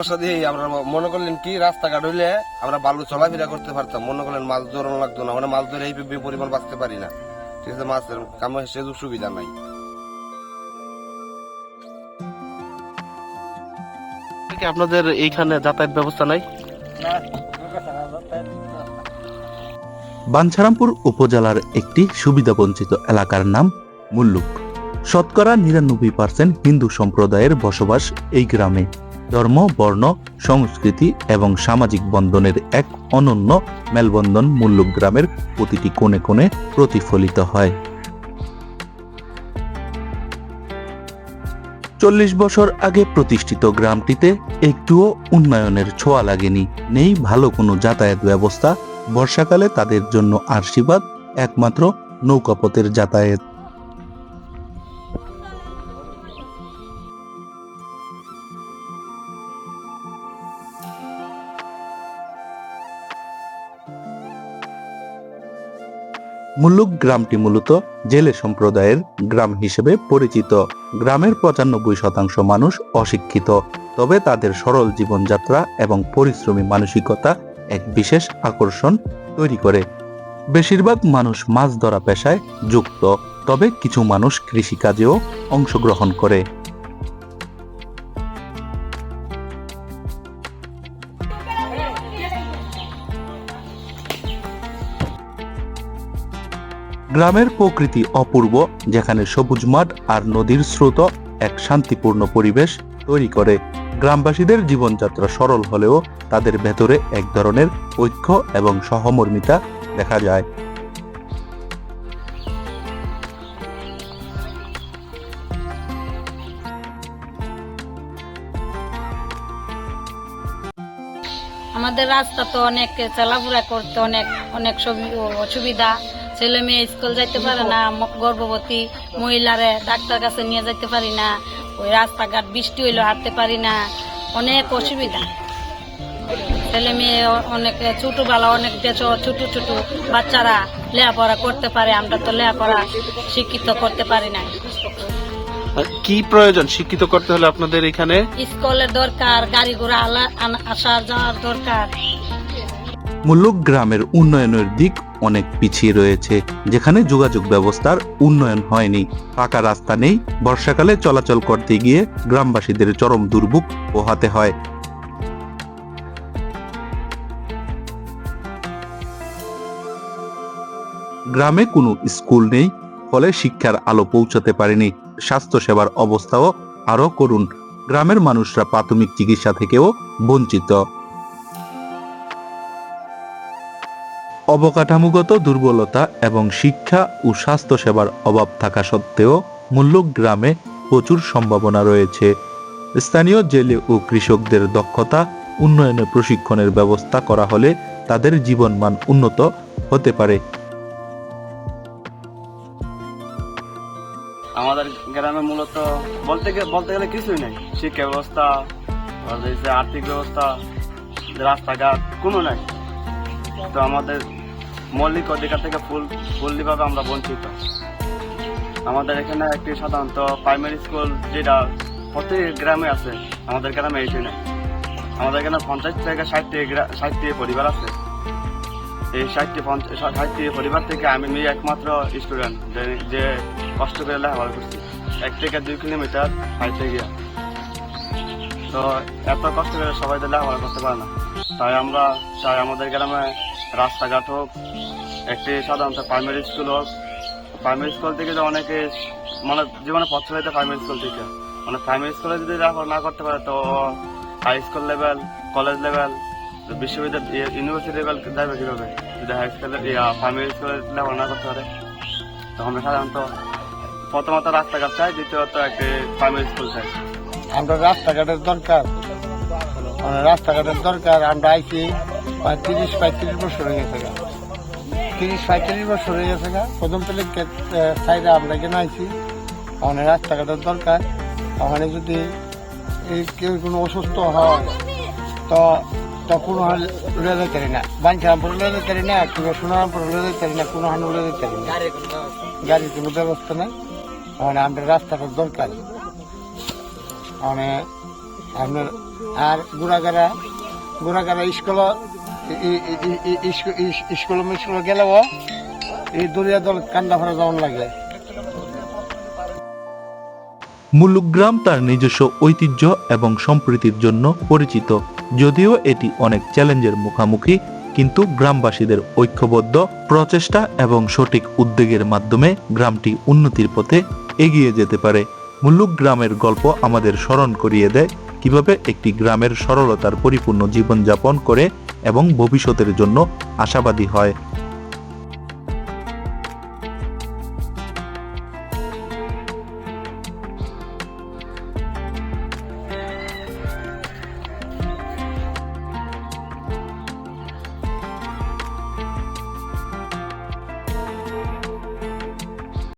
আমরা মনে করলেন কি রাস্তাঘাট হইলে আমরা বালু চলাফেরা করতে পারতাম। মনে করলেন মাছ ধরানো লাগতো না মানে মাছ ধরে এই পরিমাণ বাঁচতে পারি না। ঠিক আছে মাছের কামে সেসব সুবিধা নাই। আপনাদের এইখানে যাতায়াত ব্যবস্থা নাই। বাঞ্ছারামপুর উপজেলার একটি সুবিধাবঞ্চিত এলাকার নাম মুল্লুক। শতকরা নিরানব্বই পার্সেন্ট হিন্দু সম্প্রদায়ের বসবাস এই গ্রামে। ধর্ম, বর্ণ, সংস্কৃতি এবং সামাজিক বন্ধনের এক অনন্য মেলবন্ধন মুল্লুক গ্রামের প্রতিটি কোণে কোণে প্রতিফলিত হয়। চল্লিশ বছর আগে প্রতিষ্ঠিত গ্রামটিতে একটুও উন্নয়নের ছোঁয়া লাগেনি। নেই ভালো কোনো যাতায়াত ব্যবস্থা। বর্ষাকালে তাদের জন্য আশীর্বাদ, একমাত্র নৌকাপথের যাতায়াত। মুল্লুক গ্রামটি মূলত জেলে সম্প্রদায়ের গ্রাম হিসেবে পরিচিত। গ্রামের পঁচানব্বই শতাংশ মানুষ অশিক্ষিত, তবে তাদের সরল জীবনযাত্রা এবং পরিশ্রমী মানসিকতা এক বিশেষ আকর্ষণ তৈরি করে। বেশিরভাগ মানুষ মাছ ধরা পেশায় যুক্ত, তবে কিছু মানুষ কৃষিকাজেও অংশগ্রহণ করে। গ্রামের প্রকৃতি অপূর্ব, যেখানে সবুজ মাঠ আর নদীর স্রোত এক শান্তিপূর্ণ পরিবেশ তৈরি করে। গ্রামবাসীদের জীবনযাত্রা সরল হলেও তাদের ভেতরে এক ধরনের ঐক্য এবং সহমর্মিতা দেখা যায়। আমাদের রাস্তা তো অনেক চলাফেরা করতে অনেক অনেক অসুবিধা। ছেলে মেয়ে স্কুল যাইতে পারে না গর্ভবতী মহিলারে ডাক্তার কাছে নিয়ে যাইতে পারি না ওই রাস্তাঘাট বৃষ্টি হইলেও হাঁটতে পারি না অনেক অসুবিধা। ছেলে মেয়ে অনেক ছোটবেলা অনেক ছো- ছোট ছোট বাচ্চারা লেখাপড়া করতে পারে আমরা তো লেখাপড়া শিক্ষিত করতে পারি না। কি প্রয়োজন শিক্ষিত করতে হলে আপনাদের এখানে? স্কুলের দরকার গাড়ি ঘোড়া আসা যাওয়ার দরকার। মুলুক গ্রামের উন্নয়নের দিক অনেক পিছিয়ে রয়েছে, যেখানে যোগাযোগ ব্যবস্থার উন্নয়ন হয়নি। পাকা রাস্তা নেই, বর্ষাকালে চলাচল করতে গিয়ে গ্রামবাসীদের চরম দুর্ভোগ পোহাতে হয়। গ্রামে কোনো স্কুল নেই, ফলে শিক্ষার আলো পৌঁছাতে পারেনি। স্বাস্থ্যসেবার অবস্থাও আরও করুন গ্রামের মানুষরা প্রাথমিক চিকিৎসা থেকেও বঞ্চিত। অবকাঠামোগত দুর্বলতা এবং শিক্ষা ও স্বাস্থ্যসেবার অভাব থাকা সত্ত্বেও মুল্লুক গ্রামে প্রচুর সম্ভাবনা রয়েছে। স্থানীয় জেলে ও কৃষকদের দক্ষতা, উন্নয়নে প্রশিক্ষণের ব্যবস্থা করা হলে তাদের জীবনমান উন্নত হতে পারে। আমাদের গ্রামে মূলত বলতে গে- বলতে গেলে কিছুই নেই। শিক্ষা ব্যবস্থা আর্থিক ব্যবস্থা, রাস্তাঘাট, কোনো নাই। তো আমাদের মৌলিক অধিকার থেকে ফুল, ফুললিভাবে আমরা বঞ্চিত। আমাদের এখানে একটি সাধারণত প্রাইমারি স্কুল যেটা প্রতি গ্রামে আছে, আমাদের গ্রামে এটি নেই আমাদের এখানে পঞ্চাশ থেকে ষাটটি ষাটটি পরিবার আছে। এই ষাটটি ষাটটি পরিবার থেকে আমি মেয়ে একমাত্র স্টুডেন্ট যে কষ্ট করে লেখাপড়া করছি। এক থেকে দুই কিলোমিটার হাইটে গিয়া। তো এত কষ্ট করে সবাই লেখাপড়া করতে পারে না। তাই আমরা চাই আমাদের গ্রামে রাস্তাঘাট হোক, একটি সাধারণত প্রাইমারি স্কুল হোক প্রাইমারি স্কুল থেকে যে অনেকে মানে জীবনে পথ প্রাইমারি স্কুল থেকে। মানে প্রাইমারি স্কুলে যদি না করতে পারে, তো high school level college level বিশ্ববিদ্যালয় ইউনিভার্সিটি লেভেল যাবে কীভাবে? যদি হাই স্কুলে প্রাইমারি স্কুলে না করতে পারে, তো আমরা সাধারণত প্রথমত রাস্তাঘাট চাই, দ্বিতীয়ত একটি প্রাইমারি স্কুল চাই। আমরা রাস্তাঘাটের দরকার। মানে রাস্তাঘাটের দরকার, আমরা প্রায় তিরিশ পঁয়ত্রিশ বছর হয়ে গেছে গা। তিরিশ, পঁয়ত্রিশ বছর হয়ে গেছে গা। প্রথম থেকে সাইডে আমরা আইছি আমাদের রাস্তাঘাটের দরকার। ওখানে যদি এই কেউ কোনো অসুস্থ হয়, তো তখন উড়ে যেতে পারি না। বাঞ্ছারামপুর উড়ে যেতে পারি না, কিংবা সোনারামপুর উড়ে যেতে পারি না, কোনো হান উড়ে যেতে পারি না। গাড়ির কোনো ব্যবস্থা নেই। মানে আমাদের রাস্তাটার দরকার। মানে আপনার আর গুড়াগাড়া গুড়াগাড়া স্কুল স্কুল স্কুল গেলেও এই দরিয়া দল কান্দা ভরা যাওয়ান লাগে। মুলুগ্রাম তার নিজস্ব ঐতিহ্য এবং সম্প্রীতির জন্য পরিচিত। যদিও এটি অনেক চ্যালেঞ্জের মুখোমুখি, কিন্তু গ্রামবাসীদের ঐক্যবদ্ধ প্রচেষ্টা এবং সঠিক উদ্যোগের মাধ্যমে গ্রামটি উন্নতির পথে এগিয়ে যেতে পারে। মুল্লুক গ্রামের গল্প আমাদের স্মরণ করিয়ে দেয় কীভাবে একটি গ্রামের সরলতার পরিপূর্ণ জীবনযাপন করে এবং ভবিষ্যতের জন্য আশাবাদী হয়।